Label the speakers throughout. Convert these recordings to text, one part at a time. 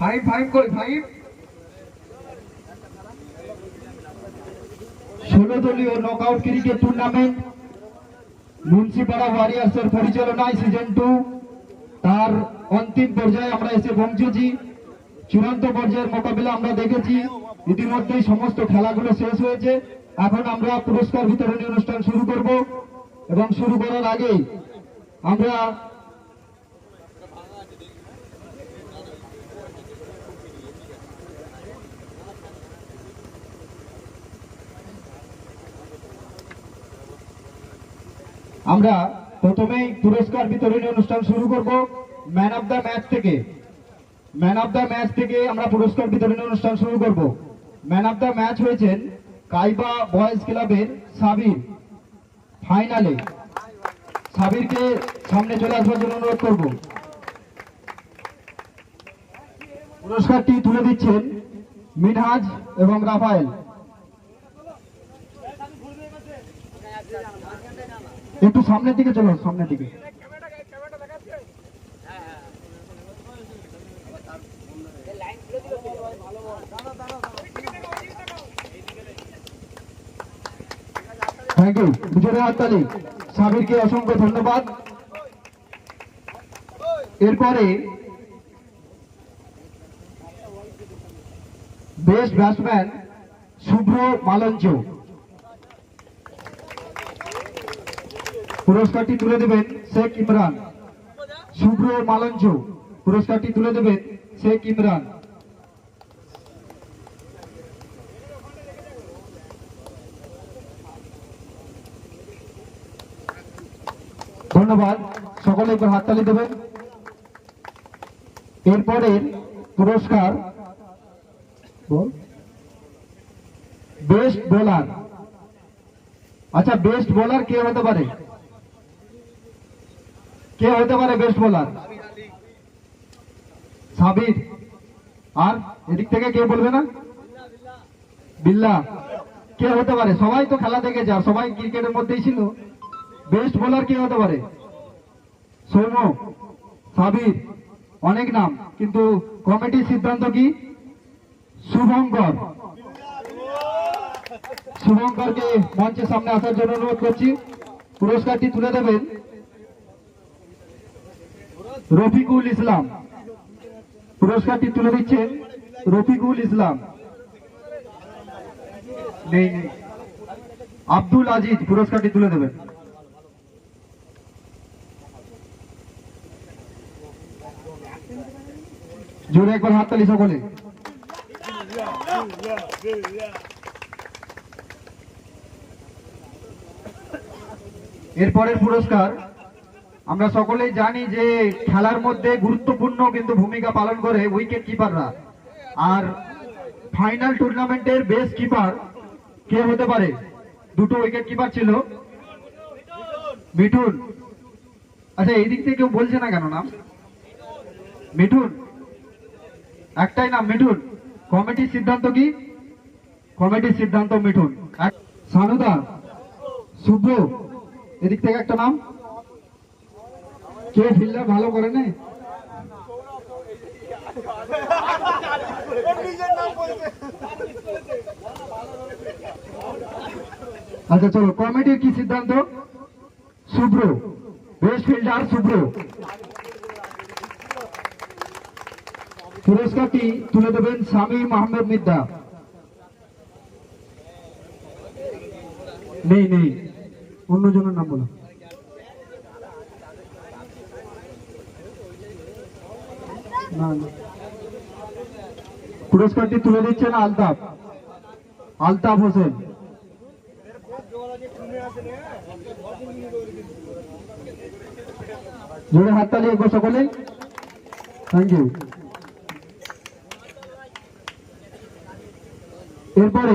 Speaker 1: Five five কই five ষোলো দলীয় নকআউট ক্রিকেট টুর্নামেন্ট মুন্সিপাড়া ওয়ারিয়ার্সের পরিচালনায় সিজন টু তার অন্তিম পর্যায়ে আমরা এসে পৌঁছেছি। চূড়ান্ত পর্যায়ের মোকাবিলা আমরা দেখেছি। ইতিমধ্যেই সমস্ত খেলাগুলো শেষ হয়েছে। এখন আমরা পুরস্কার বিতরণী অনুষ্ঠান শুরু করব। এবং শুরু করার আগেই আমরা আমরা প্রথমেই পুরস্কার বিতরণী অনুষ্ঠান শুরু করব ম্যান অফ দ্য ম্যাচ থেকে। ম্যান অফ দ্য ম্যাচ থেকে আমরা পুরস্কার বিতরণী অনুষ্ঠান শুরু করব। ম্যান অফ দ্য ম্যাচ হয়েছেন কাইবা বয়েজ ক্লাবের সাবির। ফাইনালে সাবিরকে সামনে চলে আসবার জন্য অনুরোধ করব। পুরস্কারটি তুলে দিচ্ছেন মিনহাজ এবং রাফায়েল। একটু সামনের দিকে চলো, সামনের দিকে। থ্যাংক ইউ বিজয় হাততালি। সাবিরকে অসংখ্য ধন্যবাদ। এরপরে বেস্ট ব্যাটসম্যান শুভ্র মালঞ্চ। পুরস্কারটি তুলে দেবেন শেখ ইমরান। শুভ্র মালঞ্চ পুরস্কারটি তুলে দেবেন শেখ ইমরান। ধন্যবাদ, সকলে একবার হাততালি দেবেন। এরপরের পুরস্কার বেস্ট বোলার। আচ্ছা বেস্ট বোলার কে হতে পারে? কে হতে পারে বেস্ট বোলার সাবির। আর এদিক থেকে কে বলবে না? বিল্লা। কে হতে পারে? সবাই তো খেলা দেখেছে আর সবাই ক্রিকেটের মধ্যেই ছিল। বেস্ট বোলার কে হতে পারে? সৌম্য। সাবির। অনেক নাম, কিন্তু কমিটির সিদ্ধান্ত কি? শুভঙ্কর। শুভঙ্করকে মঞ্চের সামনে আসার জন্য অনুরোধ করছি। পুরস্কারটি তুলে দেবেন। রফিকুল ইসলাম। পুরস্কারটি তুলে দিচ্ছেন রফিকুল ইসলাম। আব্দুল আজিজ পুরস্কারটি তুলে দেবেন। জোরে একবার হাততালি সকলে। এরপরের পুরস্কার আমরা সকলেই জানি যে খেলার মধ্যে গুরুত্বপূর্ণ কিন্তু ভূমিকা পালন করে উইকেট কিপাররা আর ফাইনাল টুর্নামেন্টের বেস্ট কিপার কে হতে পারে? দুটো উইকেট কিপার ছিল। মিঠুন। আচ্ছা এই দিক থেকে কেউ বলছে না কেন নাম? মিঠুন। একটাই নাম, মিঠুন। কমিটির সিদ্ধান্ত কি? কমিটির সিদ্ধান্ত মিঠুন। সানুদা। শুভ্র এদিক থেকে একটা নাম। কে ফিল্ডার ভালো করে নেই আচ্ছা চলো কমিটির কি সিদ্ধান্ত? Shubhra best fielder Shubhra. পুরস্কারটি তুলে দেবেন স্বামী মাহমুদ মিদ্দা। নেই নেই। অন্যজনের নাম বলো না না পুরস্কারটি তুলে দিচ্ছেন আলতাফ। আলতাফ হোসেন। জোরে হাততালি একবার সকলে থ্যাংক ইউ এরপরে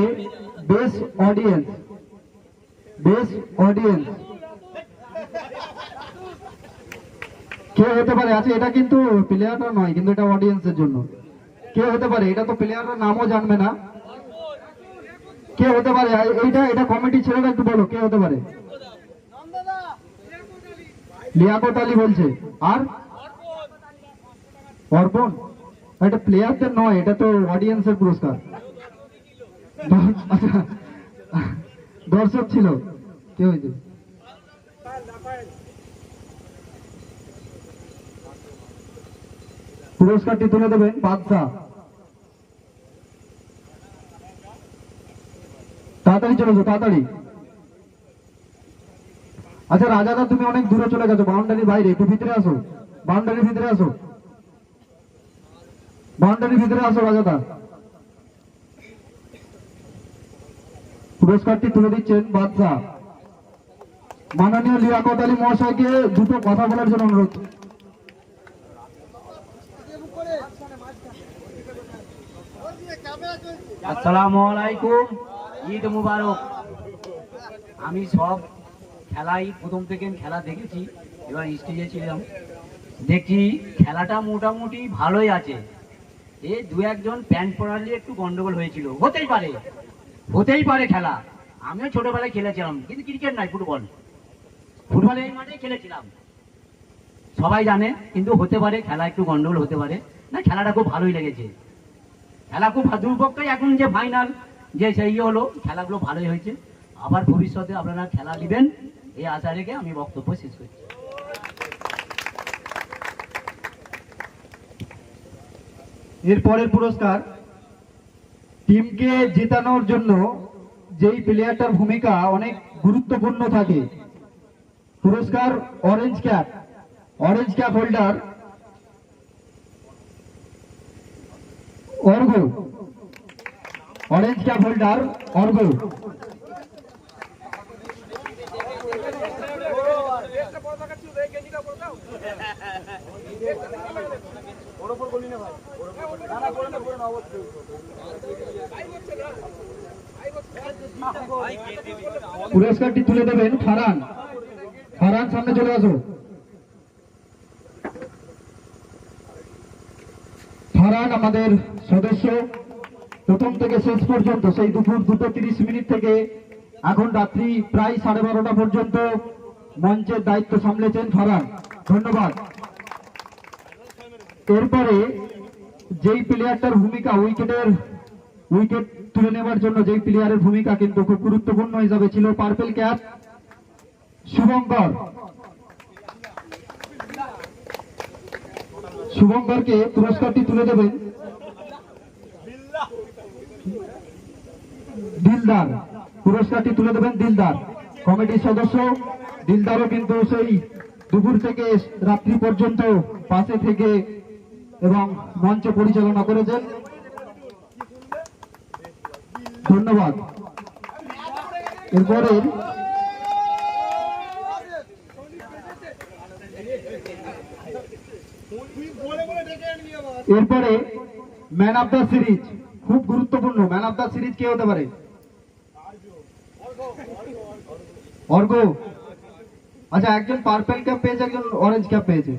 Speaker 1: বেস্ট অডিয়েন্স বেস্ট অডিয়েন্স কে হতে পারে আচ্ছা এটা কিন্তু প্লেয়াররা নয়, কিন্তু এটা অডিয়েন্সের জন্য। কে হতে পারে, এটা তো প্লেয়াররা নামও জানবে না। কে হতে পারে এইটা, এটা কমিটি ছেলেরা একটু বলো কে হতে পারে? লিয়াকত আলী বলছে। আর? অর্পণ? এটা প্লেয়ারদের নয়, এটা তো অডিয়েন্সের পুরস্কার। দর্শক ছিল কে হয়েছে পুরস্কারটি তুলে দেবেন বাদশাহ। তাড়াতাড়ি চলে যাও তাড়াতাড়ি। আচ্ছা রাজাদা, তুমি অনেক দূরে চলে গেছো, বাউন্ডারির বাইরে, একটু ভিতরে আসো। বাউন্ডারির ভিতরে আসো। বাউন্ডারির ভিতরে আসো, রাজাদা। পুরস্কারটি তুলে দিচ্ছেন বাদশাহ। মাননীয় লিয়াকত আলী মহাশয়কে দুটো কথা বলার জন্য অনুরোধ।
Speaker 2: আসসালামু আলাইকুম। ঈদ মুবারক। আমি সব খেলাই প্রথম থেকে খেলা দেখেছি, এবার স্টেজে ছিলাম। দেখছি খেলাটা মোটামুটি ভালোই আছে। এ দু একজন প্যান্ট পরালে একটু গন্ডগোল হয়েছিল। হতেই পারে হতেই পারে খেলা। আমিও ছোটবেলায় খেলেছিলাম, কিন্তু ক্রিকেট নয়, ফুটবল। ফুটবলে এই মাঠেই খেলেছিলাম। সবাই জানে, কিন্তু হতে পারে, খেলা একটু গন্ডগোল হতে পারে। না, খেলাটা খুব ভালোই লেগেছে। খেলা খুব দুপক্ষই এখন যে ফাইনাল যে সেই হলো, খেলাগুলো ভালোই হয়েছে। আবার ভবিষ্যতে আপনারা খেলা নেবেন এই আশা রেখে আমি বক্তব্য শেষ করছি।
Speaker 1: এরপরের পুরস্কার, টিমকে জেতানোর জন্য যেই প্লেয়ারটার ভূমিকা অনেক গুরুত্বপূর্ণ থাকে। পুরস্কার orange cap orange cap holder Argha orange cap holder Argha পুরস্কারটি তুলে দেবেন ফারান ফারান সামনে চলে আসো। ফারান আমাদের সদস্য, প্রথম থেকে শেষ পর্যন্ত, সেই দুপুর দুটো তিরিশ মিনিট থেকে এখন রাত্রি প্রায় সাড়ে বারোটা পর্যন্ত মঞ্চের দায়িত্ব সামলেছেন ফারান। ধন্যবাদ। এরপরে যেই প্লেয়ারটার ভূমিকা উইকেটের উইকেট তুলে নেওয়ার জন্য যেই প্লেয়ারের ভূমিকা কিন্তু খুব গুরুত্বপূর্ণ হিসাবে ছিল পার্পেল ক্যাপ শুভঙ্কর। শুভঙ্করকে পুরস্কারটি তুলে দেবেন। দিলদার, পুরস্কারটি তুলে দেবেন দিলদার। কমিটির সদস্য, দিলদারও কিন্তু সেই দুপুর থেকে রাত্রি পর্যন্ত পাশে থেকে এবং মঞ্চ পরিচালনা করেছেন। ধন্যবাদ। এরপরে এরপরে ম্যান অফ দ্য সিরিজ। খুব গুরুত্বপূর্ণ। ম্যান অফ দ্য সিরিজ কে হতে পারে? অর্ঘ আচ্ছা একজন পার্পেল ক্যাপ পেয়েছে, একজন অরেঞ্জ ক্যাপ পেয়েছে।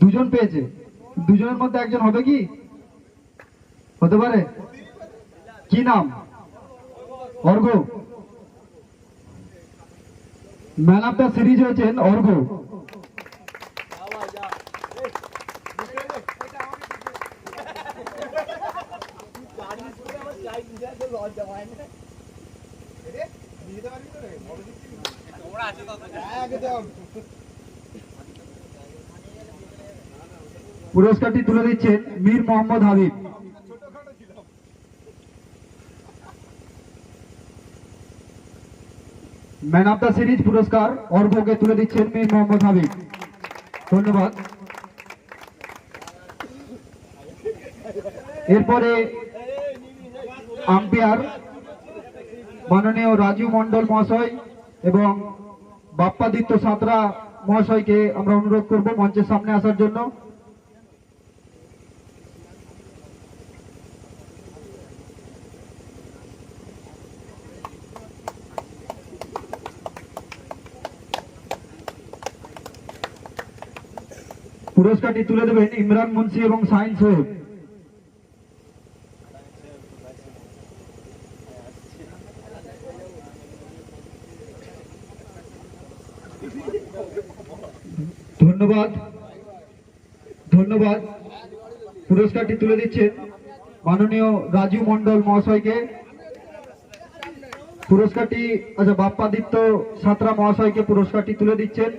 Speaker 1: দুজন পেয়েছে। দুজনের মধ্যে একজন হবে কি? হতে পারে? কি নাম? Argha man of the series হয়েছেন অর্ঘ পুরস্কারটি তুলে দিচ্ছেন Mir Mohammad Habib. Man of the series পুরস্কার অর্ঘকে তুলে দিচ্ছেন মীর মোহাম্মদ হাবিব। ধন্যবাদ। এরপরে আম্পায়ার মাননীয় রাজু মন্ডল মহাশয় এবং বাপ্পাদিত্য সাঁতরা মহাশয়কে আমরা অনুরোধ করব মঞ্চের সামনে আসার জন্য। পুরস্কারটি তুলে দেবেন ইমরান মুন্সি এবং সাইন সোহেব ধন্যবাদ। ধন্যবাদ। পুরস্কারটি তুলে দিচ্ছেন মাননীয় রাজু মন্ডল মহাশয়কে। পুরস্কারটি আচ্ছা বাপ্পাদিত্য সাঁতরা মহাশয়কে পুরস্কারটি তুলে দিচ্ছেন।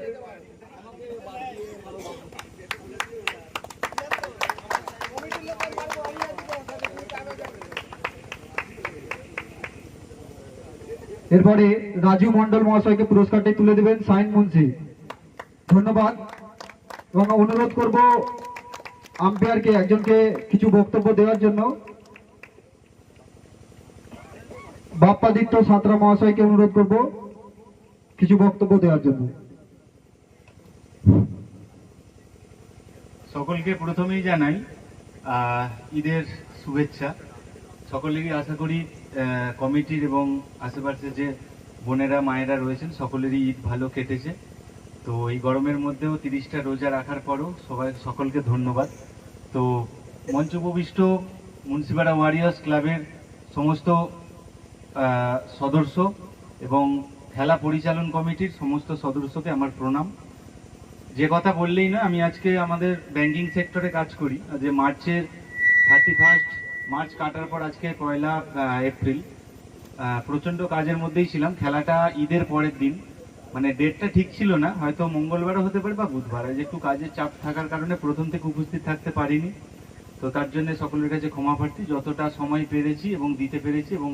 Speaker 1: এরপরে রাজু মন্ডল মহাশয়কে পুরস্কারটি তুলে দেবেন সাইন মুন্সি। ধন্যবাদ। এবং অনুরোধ করব আম্পায়ারকে একজনকে কিছু বক্তব্য দেওয়ার জন্য। বাপ্পাদিত্য সাঁতরা মহাশয়কে অনুরোধ করব কিছু বক্তব্য দেওয়ার জন্য।
Speaker 3: সকলকে প্রথমেই জানাই ঈদের শুভেচ্ছা। সকলেরই আশা করি কমিটির এবং আশেপাশে যে বোনেরা, মায়েরা রয়েছেন, সকলেরই ঈদ ভালো কেটেছে। তো এই গরমের মধ্যেও তিরিশটা রোজা রাখার পরও সবাই সকলকে ধন্যবাদ। তো মঞ্চপ্রবিষ্ট মুন্সিপাড়া ওয়ারিয়ার্স ক্লাবের সমস্ত সদস্য এবং খেলা পরিচালন কমিটির সমস্ত সদস্যকে আমার প্রণাম। যে কথা বললেই না আমি আজকে আমাদের ব্যাংকিং সেক্টরে কাজ করি। যে মার্চের থার্টি ফার্স্ট মার্চ কাটার পর আজকে পয়লা এপ্রিল। প্রচণ্ড কাজের মধ্যেই ছিলাম। খেলাটা ঈদের পরের দিন। মানে ডেটটা ঠিক ছিল না, হয়তো মঙ্গলবারও হতে পারে বা বুধবার। আজ একটু কাজের চাপ থাকার কারণে প্রথম থেকে উপস্থিত থাকতে পারিনি। তো তার জন্য সকলের কাছে ক্ষমা প্রার্থী, যতটা সময় পেরেছি এবং দিতে পেরেছি এবং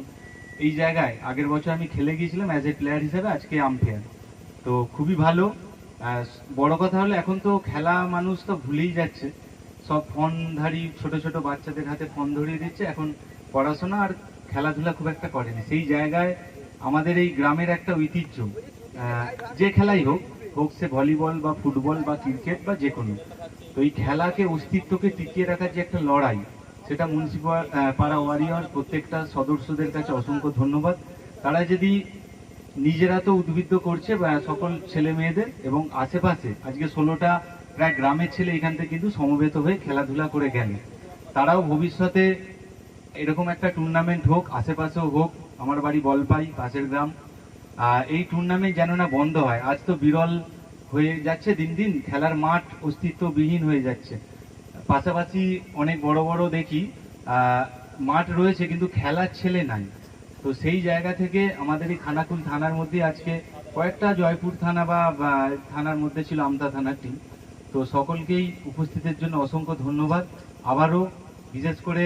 Speaker 3: এই জায়গায় আগের বছর আমি খেলে গিয়েছিলাম অ্যাজ এ প্লেয়ার হিসেবে, আজকে আম্পায়ার তো খুবই ভালো। বড় কথা হলো এখন তো খেলা মানুষ তো ভুলেই যাচ্ছে। সব ফোনধারী ছোট ছোট বাচ্চাদের হাতে ফোন ধরিয়ে দিচ্ছে। এখন পড়াশোনা আর খেলাধুলা খুব একটা করেনি। সেই জায়গায় আমাদের এই গ্রামের একটা ঐতিহ্য। যে খেলাই হোক হোক সে ভলিবল বা ফুটবল বা ক্রিকেট বা যে কোনো। তো এই খেলাকে, অস্তিত্বকে টিকিয়ে রাখার যে একটা লড়াই, সেটা মুন্সিপাল পাড়া ওয়ারিয়র প্রত্যেকটা সদস্যদের কাছে অসংখ্য ধন্যবাদ। তারা যদি নিজেরা তো উদ্বুদ্ধ করছে সকল ছেলে মেয়েদের, এবং আশেপাশে, আজকে ষোলোটা প্রায় গ্রামের ছেলে এখান থেকে কিন্তু সমবেত হয়ে খেলাধুলা করে গেল। তারাও ভবিষ্যতে এরকম একটা টুর্নামেন্ট হোক, আশেপাশেও হোক, আমার বাড়ি বলপাই, পাশের গ্রাম এই টুর্নামেন্ট যেন না বন্ধ হয়। আজ তো বিরল হয়ে যাচ্ছে দিন দিন, খেলার মাঠ অস্তিত্ববিহীন হয়ে যাচ্ছে। পাশাপাশি অনেক বড় বড় দেখি মাঠ রয়েছে কিন্তু খেলার ছেলে নাই। তো সেই জায়গা থেকে আমাদের এই খানাকুল থানার মধ্যে আজকে কয়েকটা জয়পুর থানা বা থানার মধ্যে ছিল আমতা থানার টিম তো সকলকেই উপস্থিতের জন্য অসংখ্য ধন্যবাদ। আবারও বিশেষ করে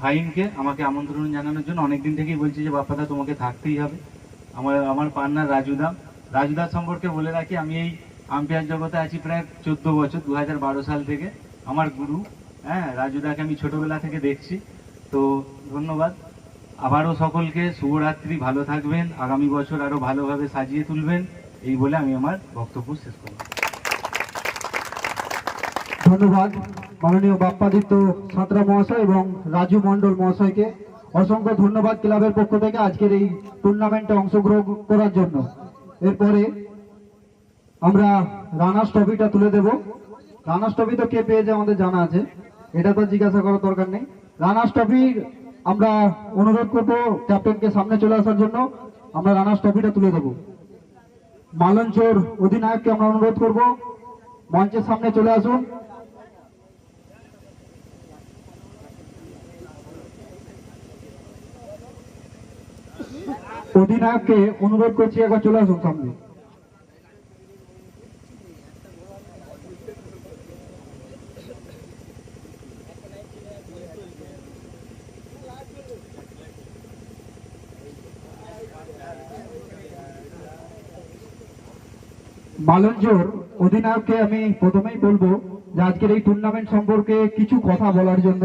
Speaker 3: ফাহিমকে আমাকে আমন্ত্রণ জানানোর জন্য অনেকদিন থেকেই বলছি যে, বাপ্পাদা, তোমাকে থাকতেই হবে। আমার আমার পার্টনার রাজুদা রাজুদা সম্পর্কে বলে রাখি, আমি এই আম্পায়ার জগতে আছি প্রায় চোদ্দ বছর দু হাজার বারো সাল থেকে। আমার গুরু হ্যাঁ রাজুদাকে আমি ছোটবেলা থেকে দেখছি। তো ধন্যবাদ। আবারও সকলকে শুভরাত্রি, ভালো থাকবেন, আগামী বছর আরও ভালোভাবে সাজিয়ে তুলবেন। এই বলে আমি আমার বক্তব্য শেষ করব
Speaker 1: ধন্যবাদ মাননীয় বাপ্পাদিত্য সাঁতরা মহাশয় এবং রাজু মন্ডল মহাশয়কে। অসংখ্য ধন্যবাদ ক্লাবের পক্ষ থেকে আজকের এই টুর্নামেন্টে অংশগ্রহণ করার জন্য। এরপরে আমরা রানার্স ট্রফিটা তুলে দেব। রানার্স ট্রফি তো কে পেয়েছে আমাদের জানা আছে। এটা তো জিজ্ঞাসা করার দরকার নেই। রানার্স ট্রফি আমরা অনুরোধ করব ক্যাপ্টেনকে সামনে চলে আসার জন্য। আমরা রানার্স ট্রফিটা তুলে দেব। মালঞ্চোর অধিনায়ককে আমরা অনুরোধ করব। মঞ্চের সামনে চলে আসুন। অধিনায়ককে অনুরোধ করছি, একবার চলে আসুন সামনে। মালঞ্জোর অধিনায়ককে আমি প্রথমেই বলব যে আজকের এই টুর্নামেন্ট সম্পর্কে কিছু কথা বলার জন্য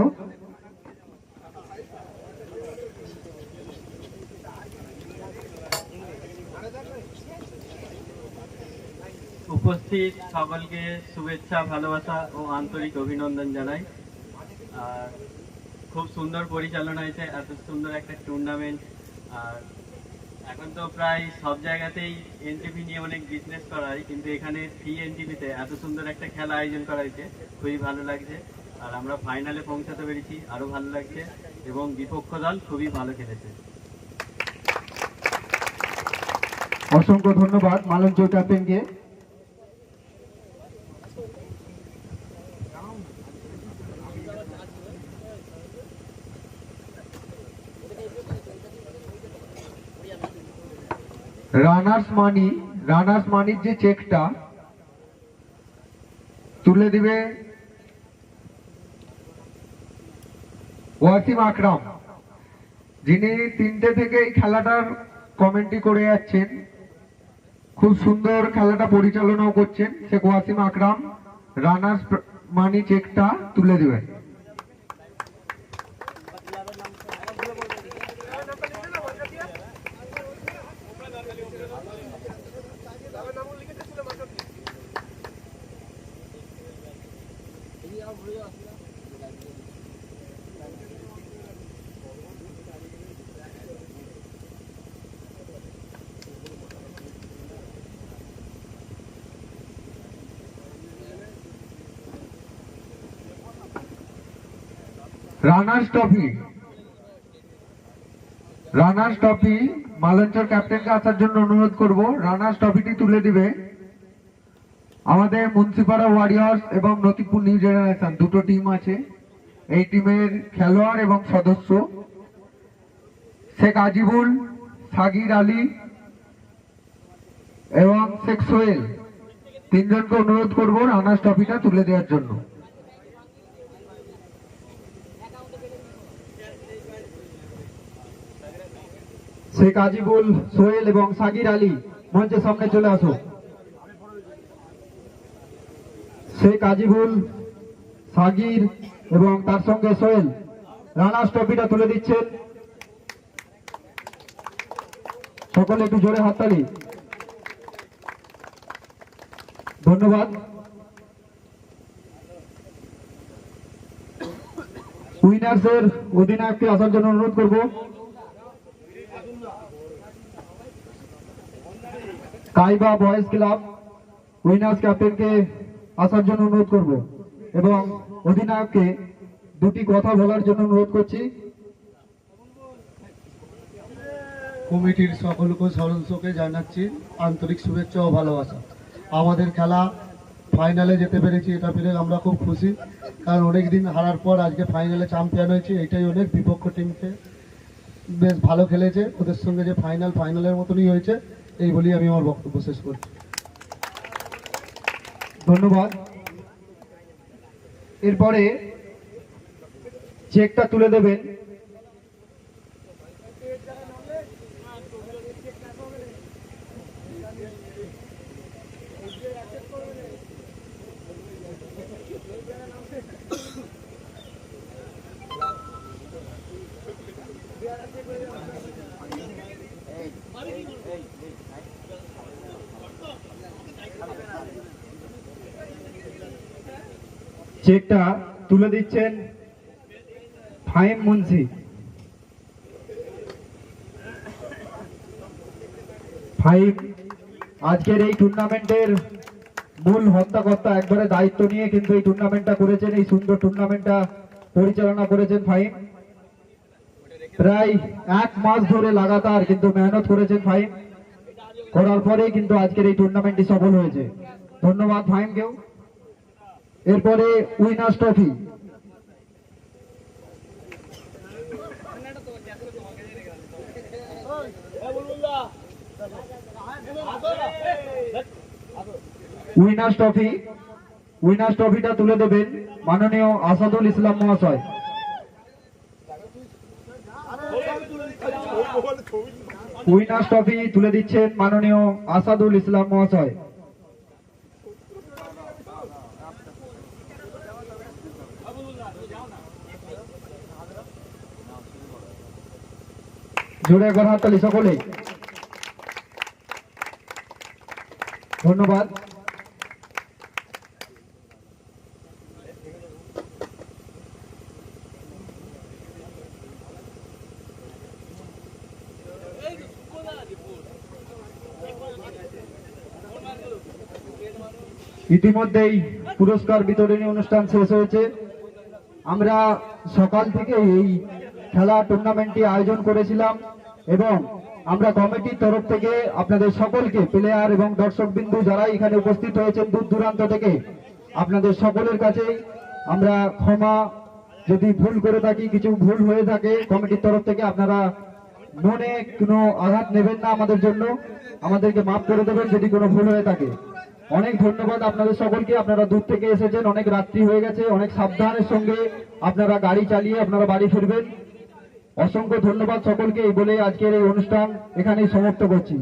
Speaker 4: উপস্থিত সকলকে শুভেচ্ছা, ভালোবাসা ও আন্তরিক অভিনন্দন জানাই। আর খুব সুন্দর পরিচালনা হয়েছে, এত সুন্দর একটা টুর্নামেন্ট আর এখন তো প্রায় সব জায়গাতেই এনটিভি নিয়ে অনেক বিজনেস করা হয়, কিন্তু এখানে ফি এনটিভিতে এত সুন্দর একটা খেলা আয়োজন করা হয়েছে, খুবই ভালো লাগছে। আর আমরা ফাইনালে পৌঁছাতে পেরেছি আরও ভালো লাগছে এবং বিপক্ষ দল খুবই ভালো খেলেছে।
Speaker 1: অসংখ্য ধন্যবাদ মালঞ্জোর ক্যাপ্টেনকে
Speaker 5: রানার্স মানি, রানার্স মানির যে চেকটা তুলে দিবে ওয়াসিম আকরাম। যিনি তিনটে থেকে এই খেলাটার কমেন্ট্রি করে যাচ্ছেন। খুব সুন্দর খেলাটা পরিচালনাও করছেন শেখ ওয়াসিম আকরাম। রানার্স মানি চেকটা তুলে দিবেন। রানার্স ট্রফি রানার্স ট্রফি মালঞ্চর ক্যাপ্টেনকে আসার জন্য অনুরোধ করব। রানার্স ট্রফিটি তুলে দিবে। আমাদের মুন্সিপাড়া ওয়ারিয়ার্স এবং নতিপুর নিউ জেনারেশন দুটো টিম আছে। এই টিমের খেলোয়াড় এবং সদস্য। শেখ আজিবুল, সাগির আলী এবং শেখ সোহেল। তিনজনকে অনুরোধ করব রানার্স ট্রফিটা তুলে দেওয়ার জন্য।
Speaker 1: শেখ আজিবুল, সোহেল এবং সাগির আলী মঞ্চের সামনে চলে আসো। শেখ আজিবুল সাগির এবং তার সঙ্গে সোহেল রানার্স ট্রফিটা তুলে দিচ্ছেন। সকলে একটু জোরে হাততালি। ধন্যবাদ। উইনার্সের অধিনায়ককে আসার জন্য অনুরোধ করব। কাইবা বয়েজ ক্লাব উইনার্স ক্যাপ্টেনকে আসার জন্য অনুরোধ করব এবং অধিনায়ককে দুটি কথা বলার জন্য অনুরোধ করছি।
Speaker 6: কমিটির সকলকে সদস্যকে জানাচ্ছি আন্তরিক শুভেচ্ছা ও ভালোবাসা। আমাদের খেলা ফাইনালে যেতে পেরেছি, এটা পেরে আমরা খুব খুশি। কারণ অনেক দিন হারার পর আজকে ফাইনালে চ্যাম্পিয়ন হয়েছে এটাই অনেক বিপক্ষ টিমকে বেশ ভালো খেলেছে। ওদের সঙ্গে যে ফাইনাল ফাইনালের মতনই হয়েছে। এই বলি আমি আমার বক্তব্য শেষ করছি।
Speaker 1: ধন্যবাদ। এরপরে চেকটা তুলে দেবেন। চেকটা তুলে দিচ্ছেন ফাইম মুন্সি। ফাইম আজকের এই টুর্নামেন্টের মূল হত্যাকর্তা একবারে দায়িত্ব নিয়ে কিন্তু এই টুর্নামেন্টটা করেছেন, এই সুন্দর টুর্নামেন্টটা পরিচালনা করেছেন ফাইম প্রায় এক মাস ধরে লাগাতার কিন্তু মেহনত করেছেন ফাইম করার পরেই কিন্তু আজকের এই টুর্নামেন্টটি সফল হয়েছে। ধন্যবাদ ফাইমকেও এরপরে winners trophy. Winners trophy. Winners ট্রফিটা তুলে দেবেন মাননীয় আসাদুল ইসলাম মহাশয়। উইনার্স ট্রফি তুলে দিচ্ছেন মাননীয় আসাদুল ইসলাম মহাশয়। জোরে একবার হাততালি সকলে। ধন্যবাদ। ইতিমধ্যেই পুরস্কার বিতরণী অনুষ্ঠান শেষ হয়েছে। আমরা সকাল থেকে এই খেলা টুর্নামেন্টটি আয়োজন করেছিলাম। এবং আমরা কমিটির তরফ থেকে আপনাদের সকলকে, প্লেয়ার এবং দর্শকবিন্দু যারা এখানে উপস্থিত হয়েছেন দূর দূরান্ত থেকে, আপনাদের সকলের কাছে আমরা ক্ষমা, যদি ভুল করে থাকি, কিছু ভুল হয়ে থাকে, কমিটির তরফ থেকে আপনারা মনে কোনো আঘাত নেবেন না আমাদের জন্য। আমাদেরকে মাফ করে দেবেন যদি কোনো ভুল হয়ে থাকে। অনেক ধন্যবাদ আপনাদের সকলকে। আপনারা দূর থেকে এসেছেন, অনেক রাত্রি হয়ে গেছে, অনেক সাবধানের সঙ্গে আপনারা গাড়ি চালিয়ে আপনারা বাড়ি ফিরবেন। অসংখ্য ধন্যবাদ সকলকে এই বলে আজকের এই অনুষ্ঠান এখানেই সমাপ্ত করছি